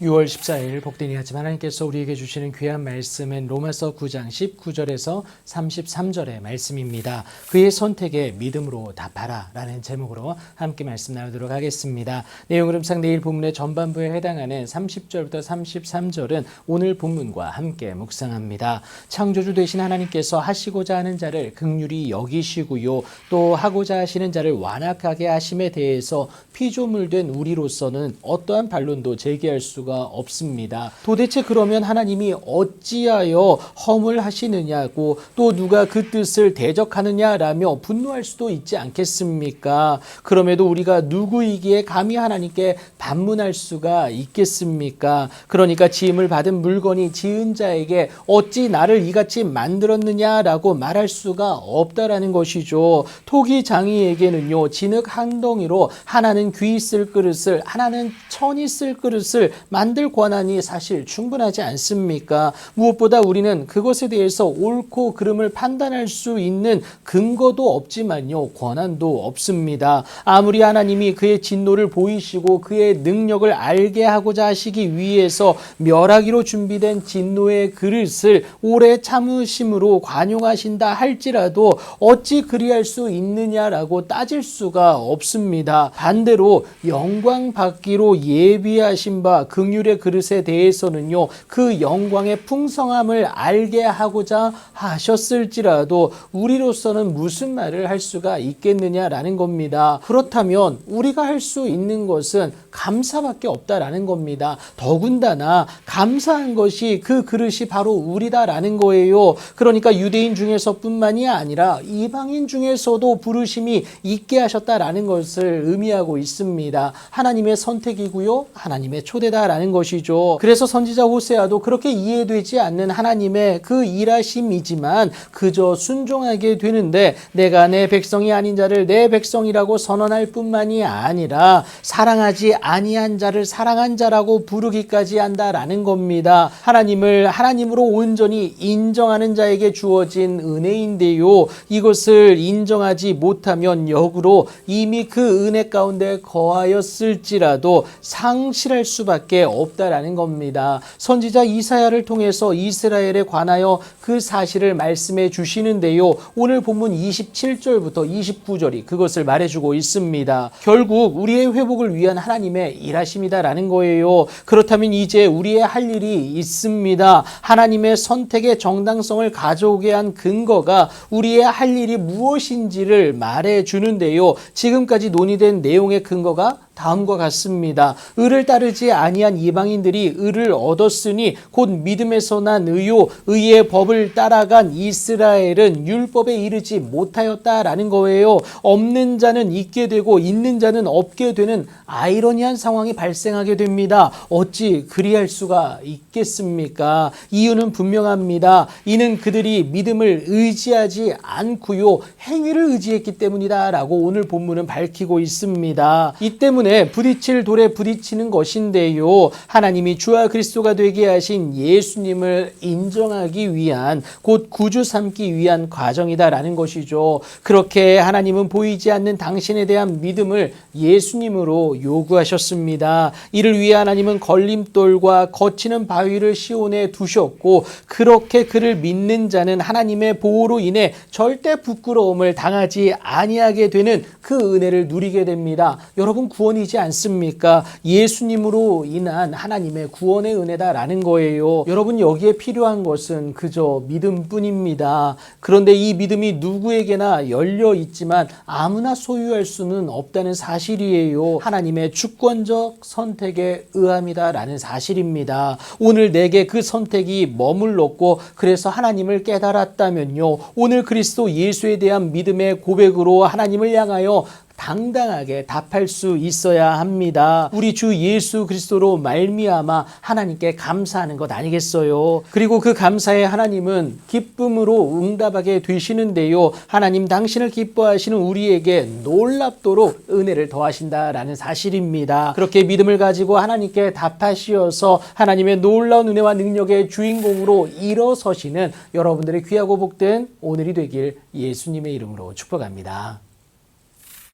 6월 14일 복되니 하지만 하나님께서 우리에게 주시는 귀한 말씀은 로마서 9장 19절에서 33절의 말씀입니다. 그의 선택에 믿음으로 답하라 라는 제목으로 함께 말씀 나누도록 하겠습니다. 내용 흐름상 내일 본문의 전반부에 해당하는 30절부터 33절은 오늘 본문과 함께 묵상합니다. 창조주 되신 하나님께서 하시고자 하는 자를 극률이 여기시고요. 또 하고자 하시는 자를 완악하게 하심에 대해서 피조물된 우리로서는 어떠한 반론도 제기할 수가 없습니다. 도대체 그러면 하나님이 어찌하여 허물하시느냐고 또 누가 그 뜻을 대적하느냐라며 분노할 수도 있지 않겠습니까? 그럼에도 우리가 누구이기에 감히 하나님께 반문할 수가 있겠습니까? 그러니까 지음을 받은 물건이 지은 자에게 어찌 나를 이같이 만들었느냐라고 말할 수가 없다라는 것이죠. 토기 장이에게는요 진흙 한 덩이로 하나는 귀 있을 그릇을 하나는 천 있을 그릇을 만들 권한이 사실 충분하지 않습니까? 무엇보다 우리는 그것에 대해서 옳고 그름을 판단할 수 있는 근거도 없지만요 권한도 없습니다. 아무리 하나님이 그의 진노를 보이시고 그의 능력을 알게 하고자 하시기 위해서 멸하기로 준비된 진노의 그릇을 오래 참으심으로 관용하신다 할지라도 어찌 그리할 수 있느냐라고 따질 수가 없습니다. 반대로 영광 받기로 예비하신 바 긍 휼의 그릇에 대해서는요. 그 영광의 풍성함을 알게 하고자 하셨을지라도 우리로서는 무슨 말을 할 수가 있겠느냐라는 겁니다. 그렇다면 우리가 할 수 있는 것은 감사밖에 없다라는 겁니다. 더군다나 감사한 것이 그 그릇이 바로 우리다라는 거예요. 그러니까 유대인 중에서뿐만이 아니라 이방인 중에서도 부르심이 있게 하셨다라는 것을 의미하고 있습니다. 하나님의 선택이고요. 하나님의 초대다라는 것이죠. 그래서 선지자 호세아도 그렇게 이해되지 않는 하나님의 그 일하심이지만 그저 순종하게 되는데 내가 내 백성이 아닌 자를 내 백성이라고 선언할 뿐만이 아니라 사랑하지 아니한 자를 사랑한 자라고 부르기까지 한다라는 겁니다. 하나님을 하나님으로 온전히 인정하는 자에게 주어진 은혜인데요. 이것을 인정하지 못하면 역으로 이미 그 은혜 가운데 거하였을지라도 상실할 수밖에 없다라는 겁니다. 선지자 이사야를 통해서 이스라엘에 관하여 그 사실을 말씀해 주시는데요. 오늘 본문 27절부터 29절이 그것을 말해주고 있습니다. 결국 우리의 회복을 위한 하나님의 일하심이다라는 거예요. 그렇다면 이제 우리의 할 일이 있습니다. 하나님의 선택의 정당성을 가져오게 한 근거가 우리의 할 일이 무엇인지를 말해 주는데요. 지금까지 논의된 내용의 근거가 다음과 같습니다. 의를 따르지 아니한 이방인들이 의를 얻었으니 곧 믿음에서 난 의요 의의 법을 따라간 이스라엘은 율법에 이르지 못하였다라는 거예요. 없는 자는 있게 되고 있는 자는 없게 되는 아이러니한 상황이 발생하게 됩니다. 어찌 그리할 수가 있겠습니까? 이유는 분명합니다. 이는 그들이 믿음을 의지하지 않고요 행위를 의지했기 때문이다라고 오늘 본문은 밝히고 있습니다. 이 때문에 때문에 부딪힐 돌에 부딪히는 것인데요. 하나님이 주와 그리스도가 되게 하신 예수님을 인정하기 위한 곧 구주 삼기 위한 과정이다라는 것이죠. 그렇게 하나님은 보이지 않는 당신에 대한 믿음을 예수님으로 요구하셨습니다. 이를 위해 하나님은 걸림돌과 거치는 바위를 시온에 두셨고 그렇게 그를 믿는 자는 하나님의 보호로 인해 절대 부끄러움을 당하지 아니하게 되는 그 은혜를 누리게 됩니다. 여러분 구 원이지 않습니까? 예수님으로 인한 하나님의 구원의 은혜다라는 거예요. 여러분 여기에 필요한 것은 그저 믿음뿐입니다. 그런데 이 믿음이 누구에게나 열려 있지만 아무나 소유할 수는 없다는 사실이에요. 하나님의 주권적 선택에 의함이다라는 사실입니다. 오늘 내게 그 선택이 머물렀고 그래서 하나님을 깨달았다면요. 오늘 그리스도 예수에 대한 믿음의 고백으로 하나님을 향하여 당당하게 답할 수 있어야 합니다. 우리 주 예수 그리스도로 말미암아 하나님께 감사하는 것 아니겠어요? 그리고 그 감사에 하나님은 기쁨으로 응답하게 되시는데요. 하나님 당신을 기뻐하시는 우리에게 놀랍도록 은혜를 더하신다라는 사실입니다. 그렇게 믿음을 가지고 하나님께 답하시어서 하나님의 놀라운 은혜와 능력의 주인공으로 일어서시는 여러분들의 귀하고 복된 오늘이 되길 예수님의 이름으로 축복합니다.